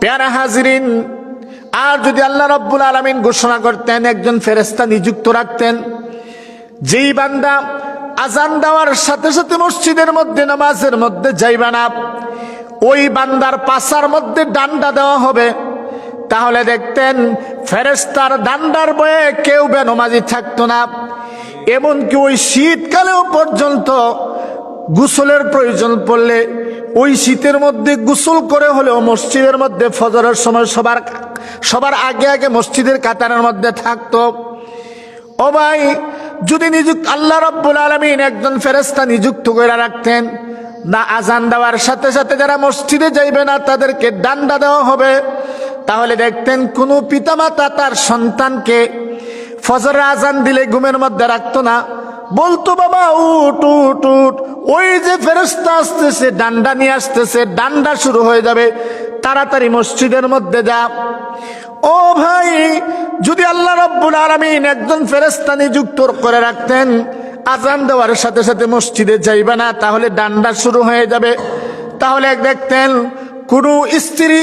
প্যারা হাজরিন। আর যদি আল্লাহ রব্বুল আলমিন ঘোষণা করতেন, একজন ফেরেস্তা নিযুক্ত রাখতেন, যেই বান্দা আজান দেওয়ার সাথে সাথে মসজিদের মধ্যে, নামাজের মধ্যে যাইবে না, ওই বান্দার পাশার মধ্যে ডান্ডা দেওয়া হবে, তাহলে দেখতেন ফেরেস্তার ডান্ডার বয়ে কেউ বেনমাজি থাকতো না। এমনকি ওই শীতকালেও পর্যন্ত গোসলের প্রয়োজন পড়লে ওই শীতের মধ্যে গোসল করে হলেও মসজিদের মধ্যে ফজরের সময় সবার সবার আগে আগে মসজিদের কাতারের মধ্যে থাকতো। ও ভাই, যদি নিযুক্ত, আল্লাহ রব্বুল আলমিন একজন ফেরেস্তা নিযুক্ত করে রাখতেন, না আজান দেওয়ার সাথে সাথে যারা মসজিদে যাইবে না তাদেরকে ডান্ডা দেওয়া হবে, তাহলে দেখতেন কোনো পিতামাতা তার সন্তানকে ফজরের আজান দিলে ঘুমের মধ্যে রাখতো না। বলতো, বাবা, উঠ উঠ উঠ। ওই যে ফেরস্তা আসতেছে, ডান্ডা নিয়ে আসতেছে, ডান্ডা শুরু হয়ে যাবে। তাড়াতাড়ি মসজিদের মধ্যে যা। ও ভাই, যদি আল্লাহ রব্বুল আলমিন একজন ফেরেস্তা নিযুক্ত করে রাখতেন আজান দেওয়ার সাথে সাথে মসজিদে যাইবে না, তাহলে ডান্ডা শুরু হয়ে যাবে। তাহলে এক দেখতেন, কোনো স্ত্রী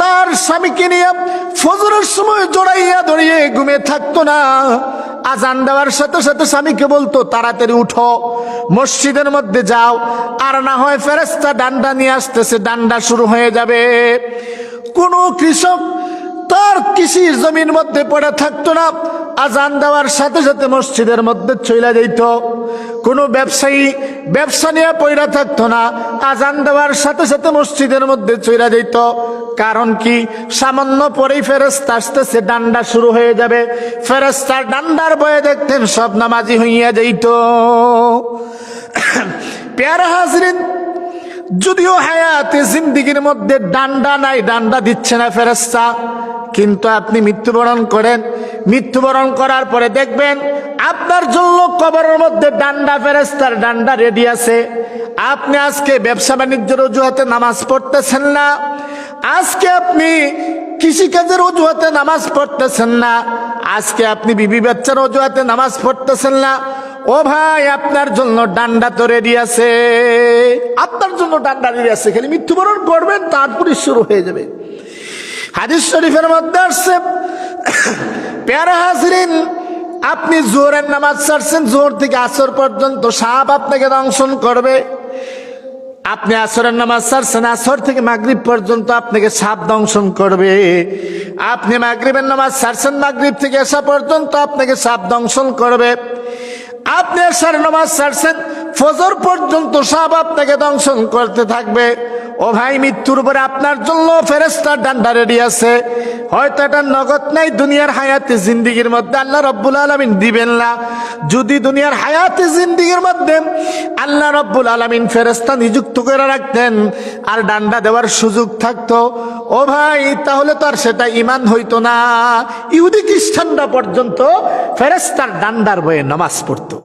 তার স্বামীকে নিয়ে ফজরের সময় জড়াইয়া দড়িয়ে ঘুমে থাকতো না। আজান দেওয়ার সাথে সাথে স্বামীকে বলতো, তাড়াতাড়ি উঠো, মসজিদের মধ্যে যাও। আর না হয় ফেরেস্তা ডান্ডা নিয়ে আসতেছে, ডান্ডা শুরু হয়ে যাবে। কোনো কৃষক তার কৃষির জমির মধ্যে পড়ে থাকতো না। আজান দেওয়ার সাথে সাথে মসজিদের মধ্যে চলে যেত কোনো ব্যবসায়ী ব্যবসা নিয়ে পয়রা থাকতো না, আজান দেওয়ার সাথে সাথে মসজিদের মধ্যে চলে যেত কারণ কি? সামান্য পরেই ফেরস্তা আসতেছে, ডান্ডা শুরু হয়ে যাবে। ফেরস্তার ডান্ডার বয়ে দেখতেন, সব নামাজি হইয়া যেত পেয়ারা হাজরিন, যদিও হায়াতে জিন্দিগির মধ্যে ডান্ডা নাই, ডান্ডা দিচ্ছে না ফেরস্তা কিন্তু আপনি মৃত্যুবরণ করেন। মৃত্যুবরণ করার পরে দেখবেন আপনার জন্য কবরের মধ্যে ডান্ডা ফেরেস্তার ডান্ডা রেডি আছে। আপনি আজকে ব্যবসা বাণিজ্যের অজুহাতে নামাজ পড়তেছেন না। আজকে আপনি কৃষিকাজের অজুহাতে নামাজ পড়তেছেন না। আজকে আপনি বিবি বাচ্চার অজুহাতে নামাজ পড়তেছেন না। ও ভাই, আপনার জন্য ডান্ডা তো রেডি আছে। আপনার জন্য ডান্ডা রেডি আছে। খালি মৃত্যুবরণ করবেন তারপরে শুরু হয়ে যাবে। হাদিস শরীফের মধ্যে আসছে পেয়ারা হাজরিন, আপনি জোরের নামাজ ছাড়ছেন জোর থেকে আসর পর্যন্ত সাপ আপনাকে দংশন করবে। আপনি আসরের নামাজ ছাড়ছেন, আসর থেকে মাগরিব পর্যন্ত আপনাকে সাপ দংশন করবে। আপনি মাগরিবের নামাজ ছাড়ছেন, মাগরিব থেকে আসা পর্যন্ত আপনাকে সাপ দংশন করবে। আপনি আসার নামাজ ছাড়ছেন, ফজর পর্যন্ত সাপ আপনাকে দংশন করতে থাকবে। ও ভাই, মৃত্যুর পরে আপনার জন্য ফেরেস্তার ডান্ডা রেডি আছে। হয়তো এটা নগদ নাই, দুনিয়ার হায়াতে জিন্দিগির মধ্যে আল্লাহ রব্বুল আলমিন দিবেন না। যদি দুনিয়ার হায়াতে জিন্দিগির মধ্যে আল্লাহ রব্বুল আলমিন ফেরেস্তা নিযুক্ত করে রাখতেন আর ডান্ডা দেওয়ার সুযোগ থাকতো, ও ভাই, তাহলে তো আর সেটা ইমান হইতো না। ইহুদি খ্রিস্টানরা পর্যন্ত ফেরেস্তার ডান্ডার বয়ে নামাজ পড়তো।